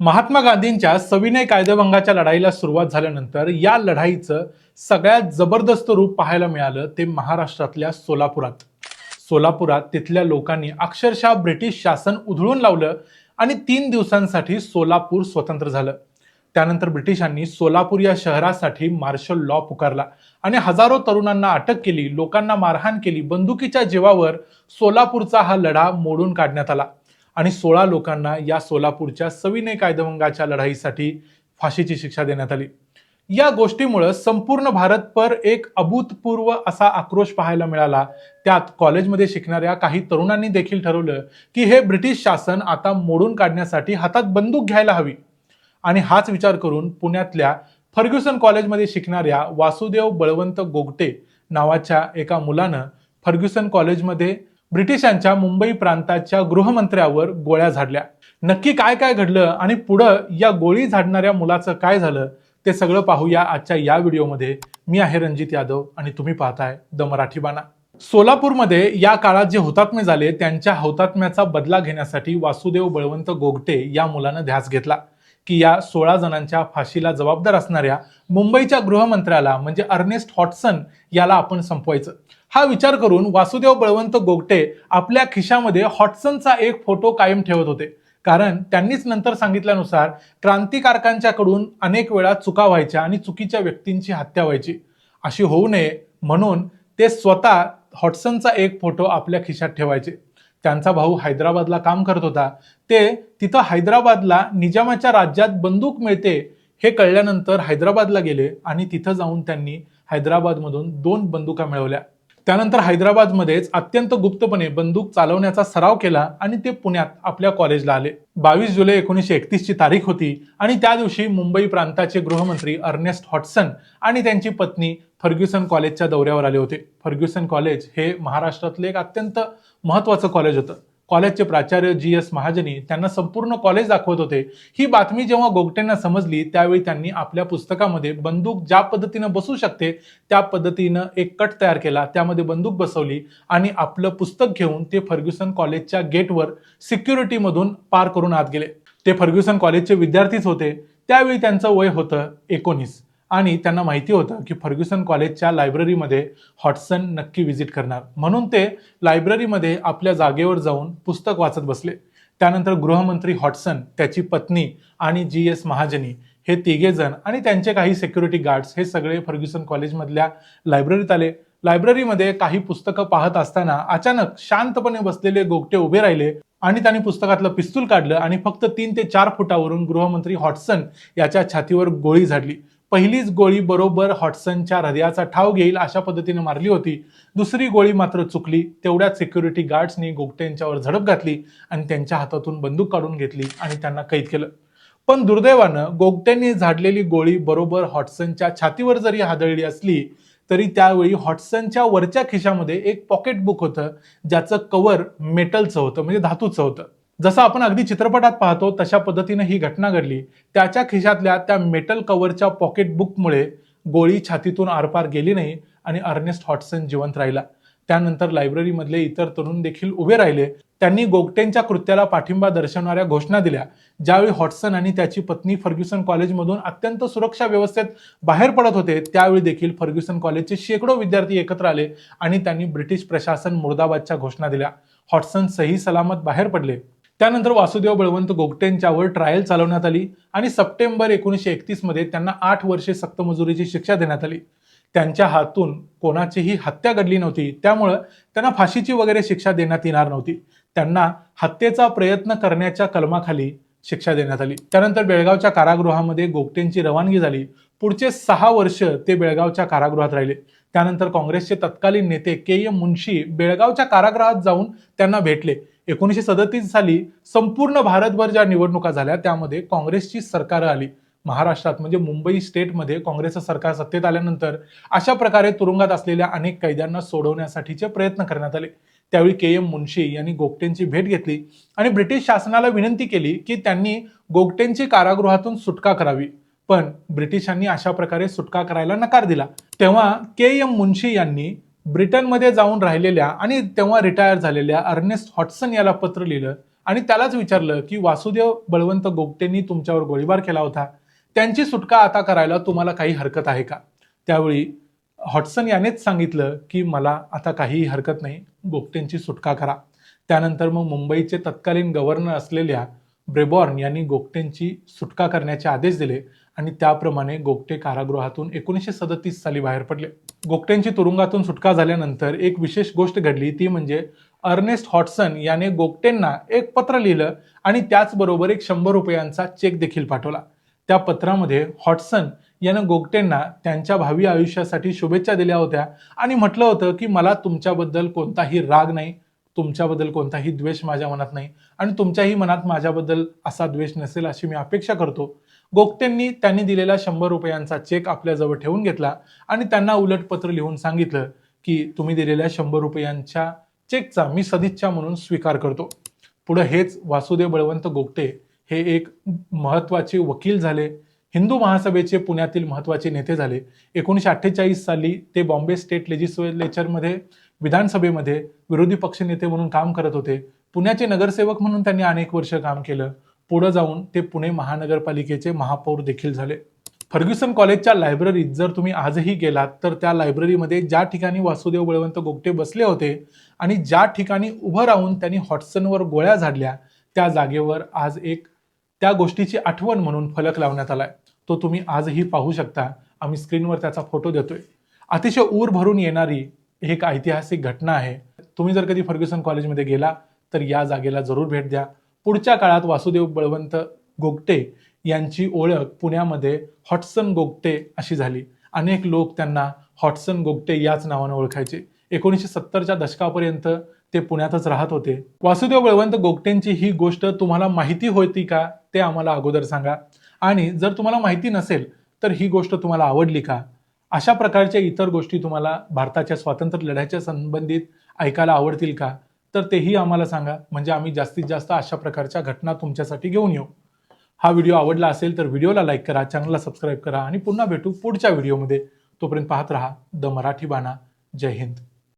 महात्मा गांधींच्या सविनय कायदेभंगाच्या लढाईला सुरुवात झाल्यानंतर या लढाईचं सगळ्यात जबरदस्त रूप पाहायला मिळालं ते महाराष्ट्रातल्या सोलापुरात. सोलापुरात तिथल्या लोकांनी अक्षरशः ब्रिटिश शासन उधळून लावलं आणि तीन दिवसांसाठी सोलापूर स्वतंत्र झालं. त्यानंतर ब्रिटिशांनी सोलापूर या शहरासाठी मार्शल लॉ पुकारला आणि हजारो तरुणांना अटक केली लोकांना मारहाण केली बंदुकीच्या जीवावर सोलापूरचा हा लढा मोडून काढण्यात आला. आणि सोळा लोकांना या सोलापूरच्या सविनय कायदेभंगाच्या लढाईसाठी फाशीची शिक्षा देण्यात आली. या गोष्टीमुळं संपूर्ण भारतभर एक अभूतपूर्व असा आक्रोश पाहायला मिळाला. त्यात कॉलेजमध्ये शिकणाऱ्या काही तरुणांनी देखील ठरवलं की हे ब्रिटिश शासन आता मोडून काढण्यासाठी हातात बंदूक घ्यायला हवी. आणि हाच विचार करून पुण्यातल्या फर्ग्युसन कॉलेजमध्ये शिकणाऱ्या वासुदेव बळवंत गोगटे नावाच्या एका मुलानं फर्ग्युसन कॉलेजमध्ये ब्रिटिशांच्या मुंबई प्रांताच्या गृहमंत्र्यावर गोळ्या झाडल्या. नक्की काय काय घडलं आणि पुढं या गोळी झाडणाऱ्या मुलाचं काय झालं ते सगळं पाहूया आजच्या या व्हिडिओमध्ये. मी आहे रणजित यादव आणि तुम्ही पाहताय द मराठी बाणा. सोलापूरमध्ये या काळात जे हुतात्मे झाले त्यांच्या हुतात्म्याचा बदला घेण्यासाठी वासुदेव बळवंत गोगटे या मुलानं ध्यास घेतला. की या सोळा जणांच्या फाशीला जबाबदार असणाऱ्या मुंबईच्या गृहमंत्र्याला म्हणजे अर्नेस्ट हॉटसन याला आपण संपवायचं. हा विचार करून वासुदेव बळवंत गोगटे आपल्या खिशामध्ये हॉटसनचा एक फोटो कायम ठेवत होते. कारण त्यांनीच नंतर सांगितल्यानुसार क्रांतिकारकांच्याकडून अनेक वेळा चुका व्हायच्या आणि चुकीच्या व्यक्तींची हत्या व्हायची. अशी होऊ नये म्हणून ते स्वतः हॉटसनचा एक फोटो आपल्या खिशात ठेवायचे. त्यांचा भाऊ हैदराबादला काम करत होता. ते तिथं हैदराबादला निजामाच्या राज्यात बंदूक मिळते हे कळल्यानंतर हैदराबादला गेले आणि तिथं जाऊन त्यांनी हैदराबादमधून दोन बंदुका मिळवल्या. त्यानंतर हैदराबादमध्येच अत्यंत गुप्तपणे बंदूक चालवण्याचा सराव केला आणि ते पुण्यात आपल्या कॉलेजला आले. बावीस जुलै एकोणीसशे एकतीसची तारीख होती आणि त्या दिवशी मुंबई प्रांताचे गृहमंत्री अर्नेस्ट हॉटसन आणि त्यांची पत्नी फर्ग्युसन कॉलेजच्या दौऱ्यावर आले होते. फर्ग्युसन कॉलेज हे महाराष्ट्रातले एक अत्यंत महत्वाचं कॉलेज होतं. कॉलेजचे प्राचार्य जी एस महाजनी त्यांना संपूर्ण कॉलेज दाखवत होते. ही बातमी जेव्हा गोगटेंना समजली त्यावेळी त्यांनी आपल्या पुस्तकामध्ये बंदूक ज्या पद्धतीनं बसू शकते त्या पद्धतीनं एक कट तयार केला. त्यामध्ये बंदूक बसवली आणि आपलं पुस्तक घेऊन ते फर्ग्युसन कॉलेजच्या गेटवर सिक्युरिटीमधून पार करून आत गेले. ते फर्ग्युसन कॉलेजचे विद्यार्थीच होते. त्यावेळी त्यांचं वय होतं एकोणीस. आणि त्यांना माहिती होतं की फर्ग्युसन कॉलेजच्या लायब्ररीमध्ये हॉटसन नक्की व्हिजिट करणार. म्हणून ते लायब्ररीमध्ये आपल्या जागेवर जाऊन पुस्तक वाचत बसले. त्यानंतर गृहमंत्री हॉटसन त्याची पत्नी आणि जी एस महाजनी हे तिघेजण आणि त्यांचे काही सिक्युरिटी गार्ड्स हे सगळे फर्ग्युसन कॉलेजमधल्या लायब्ररीत आले. लायब्ररीमध्ये काही पुस्तकं पाहत असताना अचानक शांतपणे बसलेले गोगटे उभे राहिले आणि त्यांनी पुस्तकातलं पिस्तूल काढलं आणि फक्त तीन ते चार फुटावरून गृहमंत्री हॉटसन याच्या छातीवर गोळी झाडली. पहिलीच गोळी बरोबर हॉटसनच्या हृदयाचा ठाव घेईल अशा पद्धतीने मारली होती. दुसरी गोळी मात्र चुकली. तेवढ्याच सिक्युरिटी गार्ड्सनी गोगटेंच्यावर झडप घातली आणि त्यांच्या हातातून बंदूक काढून घेतली आणि त्यांना कैद केलं. पण दुर्दैवानं गोगट्यांनी झाडलेली गोळी बरोबर हॉटसनच्या छातीवर जरी हादळली असली तरी त्यावेळी हॉटसनच्या वरच्या खिशामध्ये एक पॉकेट बुक होतं ज्याचं कवर मेटलचं होतं म्हणजे धातूचं होतं. जसं आपण अगदी चित्रपटात पाहतो तशा पद्धतीनं ही घटना घडली. त्याच्या खिशातल्या त्या मेटल कव्हरच्या पॉकेटबुकमुळे गोळी छातीतून आरपार गेली नाही आणि अर्नेस्ट हॉटसन जिवंत राहिला. त्यानंतर लायब्ररीमधले इतर तरुण देखील उभे राहिले. त्यांनी गोगटेंच्या कृत्याला पाठिंबा दर्शवणाऱ्या घोषणा दिल्या. ज्यावेळी हॉटसन आणि त्याची पत्नी फर्ग्युसन कॉलेजमधून अत्यंत सुरक्षा व्यवस्थेत बाहेर पडत होते त्यावेळी देखील फर्ग्युसन कॉलेजचे शेकडो विद्यार्थी एकत्र आले आणि त्यांनी ब्रिटिश प्रशासन मुर्दाबादच्या घोषणा दिल्या. हॉटसन सही सलामत बाहेर पडले. त्यानंतर वासुदेव बळवंत गोगटेंच्यावर ट्रायल चालवण्यात आली आणि सप्टेंबर एकोणीसशे एकतीसमध्ये त्यांना आठ वर्षे सक्तमजुरीची शिक्षा देण्यात आली. त्यांच्या हातून कोणाचीही हत्या घडली नव्हती. त्यामुळं त्यांना फाशीची वगैरे शिक्षा देण्यात येणार नव्हती. त्यांना हत्येचा प्रयत्न करण्याच्या कलमाखाली शिक्षा देण्यात आली. त्यानंतर बेळगावच्या कारागृहामध्ये गोगटेंची रवानगी झाली. पुढचे सहा वर्ष ते बेळगावच्या कारागृहात राहिले. त्यानंतर काँग्रेसचे तत्कालीन नेते के एम मुन्शी बेळगावच्या कारागृहात जाऊन त्यांना भेटले. एकोणीसशे सदतीस साली संपूर्ण भारतभर ज्या निवडणुका झाल्या त्यामध्ये काँग्रेसची सरकारं आली. महाराष्ट्रात म्हणजे मुंबई स्टेटमध्ये काँग्रेसचं सरकार सत्तेत आल्यानंतर अशा प्रकारे तुरुंगात असलेल्या अनेक कैद्यांना सोडवण्यासाठीचे प्रयत्न करण्यात आले. त्यावेळी के एम मुन्शी यांनी गोगटेंची भेट घेतली आणि ब्रिटिश शासनाला विनंती केली की त्यांनी गोगटेंची कारागृहातून सुटका करावी. पण ब्रिटिशांनी अशा प्रकारे सुटका करायला नकार दिला. तेव्हा के एम मुन्शी यांनी ब्रिटनमध्ये जाऊन राहिलेल्या आणि तेव्हा रिटायर झालेल्या अर्नेस्ट हॉटसन याला पत्र लिहिलं आणि त्यालाच विचारलं की वासुदेव बळवंत गोगटेंनी तुमच्यावर गोळीबार केला होता. त्यांची सुटका आता करायला तुम्हाला काही हरकत आहे का? त्यावेळी हॉटसन यानेच सांगितलं की मला आता काहीही हरकत नाही. गोगटेंची सुटका करा. त्यानंतर मग मुंबईचे तत्कालीन गव्हर्नर असलेल्या ब्रेबॉर्न यांनी गोगटेंची सुटका करण्याचे आदेश दिले. आणि त्याप्रमाणे गोगटे कारागृहातून एकोणीसशे सदतीस साली बाहेर पडले. गोगटेंची तुरुंगातून सुटका झाल्यानंतर एक विशेष गोष्ट घडली ती म्हणजे अर्नेस्ट हॉटसन याने गोगटेंना एक पत्र लिहिलं आणि त्याचबरोबर एक शंभर रुपयांचा चेक देखील पाठवला. त्या पत्रामध्ये हॉटसन यानं गोगटेंना त्यांच्या भावी आयुष्यासाठी शुभेच्छा दिल्या होत्या आणि म्हटलं होतं की मला तुमच्याबद्दल कोणताही राग नाही तुमच्याबद्दल कोणताही द्वेष माझ्या मनात नाही आणि तुमच्याही मनात माझ्याबद्दल असा द्वेष नसेल अशी मी अपेक्षा करतो. गोगटेंनी त्यांनी दिलेला शंभर रुपयांचा चेक आपल्याजवळ ठेवून घेतला आणि त्यांना उलट पत्र लिहून सांगितलं की तुम्ही दिलेल्या शंभर रुपयांच्या चेकचा मी सदिच्छा म्हणून स्वीकार करतो. पुढे हेच वासुदेव बळवंत गोगटे हे एक महत्त्वाचे वकील झाले. हिंदू महासभेचे पुण्यातील महत्त्वाचे नेते झाले. एकोणीसशे अठ्ठेचाळीस साली ते बॉम्बे स्टेट लेजिस्लेचरमध्ये विधानसभेमध्ये विरोधी पक्षनेते म्हणून काम करत होते. पुण्याचे नगरसेवक म्हणून त्यांनी अनेक वर्ष काम केलं. पुढे जाऊन ते पुणे महानगरपालिकेचे महापौर देखील झाले. फर्ग्युसन कॉलेजच्या लायब्ररीत जर तुम्ही आजही गेलात तर त्या लायब्ररीमध्ये ज्या ठिकाणी वासुदेव बळवंत गोगटे बसले होते आणि ज्या ठिकाणी उभं राहून त्यांनी हॉटसनवर गोळ्या झाडल्या त्या जागेवर आज एक त्या गोष्टीची आठवण म्हणून फलक लावण्यात आलाय. तो तुम्ही आजही पाहू शकता. आम्ही स्क्रीनवर त्याचा फोटो देतोय. अतिशय ऊर भरून येणारी एक ऐतिहासिक घटना आहे. तुम्ही जर कधी फर्ग्युसन कॉलेजमध्ये गेला तर या जागेला जरूर भेट द्या. पुढच्या काळात वासुदेव बळवंत गोगटे यांची ओळख पुण्यामध्ये हॉटसन गोगटे अशी झाली. अनेक लोक त्यांना हॉटसन गोगटे याच नावानं ओळखायचे. एकोणीसशे सत्तरच्या दशकापर्यंत ते पुण्यातच राहत होते. वासुदेव बळवंत गोगटेंची ही गोष्ट तुम्हाला माहिती होती का ते आम्हाला अगोदर सांगा. आणि जर तुम्हाला माहिती नसेल तर ही गोष्ट तुम्हाला आवडली का? अशा प्रकारच्या इतर गोष्टी तुम्हाला भारताच्या स्वातंत्र्य लढ्याच्या संबंधित ऐकायला आवडतील का? तर तेही आम्हाला सांगा. म्हणजे आम्ही जास्तीत जास्त अशा प्रकारच्या घटना तुमच्यासाठी घेऊन येऊ. हा व्हिडिओ आवडला असेल तर व्हिडिओला लाईक करा चॅनलला सबस्क्राईब करा आणि पुन्हा भेटू पुढच्या व्हिडिओमध्ये. तोपर्यंत पाहत राहा द मराठी बाणा. जय हिंद.